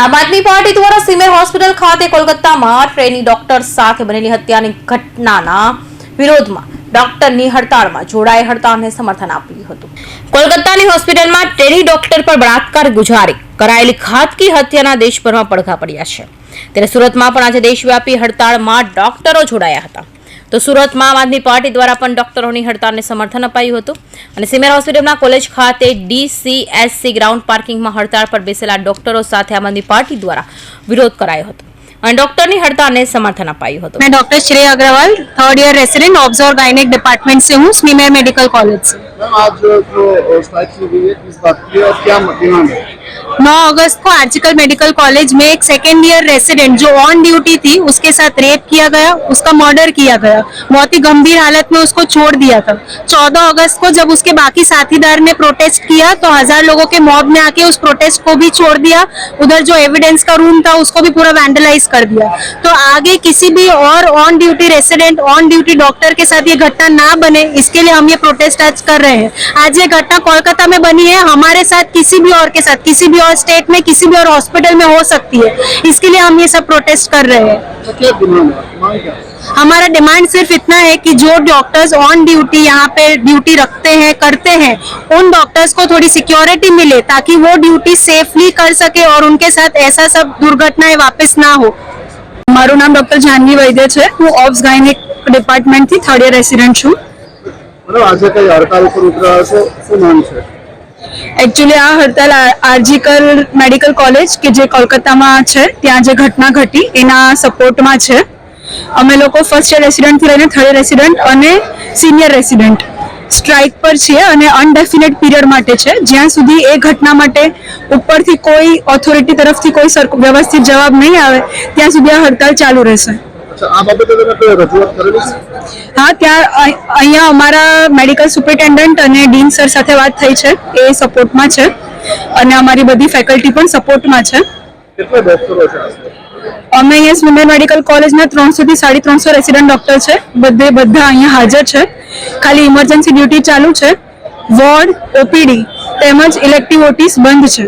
આમ આદમી પાર્ટી દ્વારા સિમેર હોસ્પિટલ ખાતે કોલકાતામાં ટ્રેની ડોક્ટર સાથે બનેલી હત્યાની ઘટનાના વિરોધમાં ડોક્ટરની હડતાળમાં જોડાઈ હડતાળને સમર્થન આપ્યું હતું. કોલકાતાની હોસ્પિટલમાં ટ્રેની ડોક્ટર પર બળાત્કાર ગુજારી કરાયેલી ખાતકી હત્યાના દેશભરમાં પડઘા પડ્યા છે. ત્યારે સુરતમાં પણ આજે દેશવ્યાપી હડતાળમાં ડોક્ટરો જોડાયા હતા. તો સુરતમાં આમ આદમી પાર્ટી દ્વારા પણ ડોક્ટરોની હડતાળને સમર્થન અપાયું હતું અને સિમેર હોસ્પિટલના કોલેજ ખાતે ડીસીએસસી ગ્રાઉન્ડ પાર્કિંગમાં હડતાળ પર બેસેલા ડોક્ટરો સાથે આમ આદમી પાર્ટી દ્વારા વિરોધ કરાયો હતો અને ડોક્ટરની હડતાળને સમર્થન અપાયું હતું मैं doctor Shrey Agarwal third year resident obs gynaec department से हूँ स्मीमेर मेडिकल कॉलेज से मैम आज जो स्ट्राइक की गई है किस बात की है और क्या डिमांड है 9 अगस्त को आर्टिकल मेडिकल कॉलेज में एक सेकेंड ईयर रेसिडेंट जो ऑन ड्यूटी थी, उसके साथ रेप किया गया, उसका मर्डर किया गया। बहुत ही गंभीर हालत में उसको छोड़ दिया था। 14 अगस्त को जब उसके बाकी साथीदार ने प्रोटेस्ट किया तो हज़ार लोगों के मॉब ने आके उस प्रोटेस्ट को भी छोड़ दिया। उधर जो एविडेंस का रूम था, उसको भी पूरा वैंडलाइज कर दिया। तो आगे किसी भी और on duty resident on duty doctor के साथ ये घटना ना बने, इसके लिए हम ये प्रोटेस्ट आज कर रहे हैं। आज ये घटना कोलकाता में बनी है। हमारे साथ किसी भी और के साथ किसी भी और स्टेट में किसी भी और हॉस्पिटल में हो सकती है इसके लिए हम ये सब प्रोटेस्ट कर रहे हैं तो क्या डिमांड है डिमांड क्या है हमारा डिमांड सिर्फ इतना है कि जो डॉक्टर्स ऑन ड्यूटी यहाँ पे ड्यूटी रखते हैं करते हैं उन डॉक्टर्स को थोड़ी सिक्योरिटी मिले ताकि वो ड्यूटी सेफली कर सके और उनके साथ ऐसा सब दुर्घटनाएं वापस ना हो મારું નામ ડોક્ટર જાનવી વૈદ્ય છે હું ઓબ્સ ગાયનેક ડિપાર્ટમેન્ટથી થર્ડ યર રેસિડન્ટ છું બરાબર આજે કઈ હડતાલ ઉપર ઉતર્યા છો શું માંગ છે એકચ્યુઅલી આ હડતાલ આરજીકલ મેડિકલ કોલેજ કે જે કોલકાતામાં છે, ત્યાં જે ઘટના ઘટી, એના સપોર્ટમાં છે. અમે લોકો ફર્સ્ટ યર રેસિડન્ટથી લઈને થર્ડ રેસિડન્ટ અને સિનિયર રેસિડન્ટ સ્ટ્રાઇક પર છીએ અને અનડેફિનેટ પીરિયડ માટે છે. જ્યાં સુધી એ ઘટના માટે ઉપરથી કોઈ ઓથોરિટી તરફથી કોઈ સરખો વ્યવસ્થિત જવાબ નહીં આવે, ત્યાં સુધી આ હડતાલ ચાલુ રહેશે. આ બાબતે તમે રજૂઆત કરેલી છે? હા ત્યાં અહીંયા અમારા મેડિકલ સુપરિન્ટેન્ડન્ટ અને ડીન સર સાથે વાત થઈ છે. એ સપોર્ટમાં છે. અને અમારી બધી ફેકલ્ટી પણ સપોર્ટમાં છે? અમે અહીંયા સ્વિમેર મેડિકલ કોલેજના ત્રણસોથી સાડી ત્રણસો રેસિડન્ટ ડોક્ટર છે. બધે બધા અહીંયા હાજર છે. ખાલી ઇમરજન્સી ડ્યુટી ચાલુ છે. વોર્ડ ઓપીડી તેમજ ઇલેક્ટિવ ઓટીસ બંધ છે.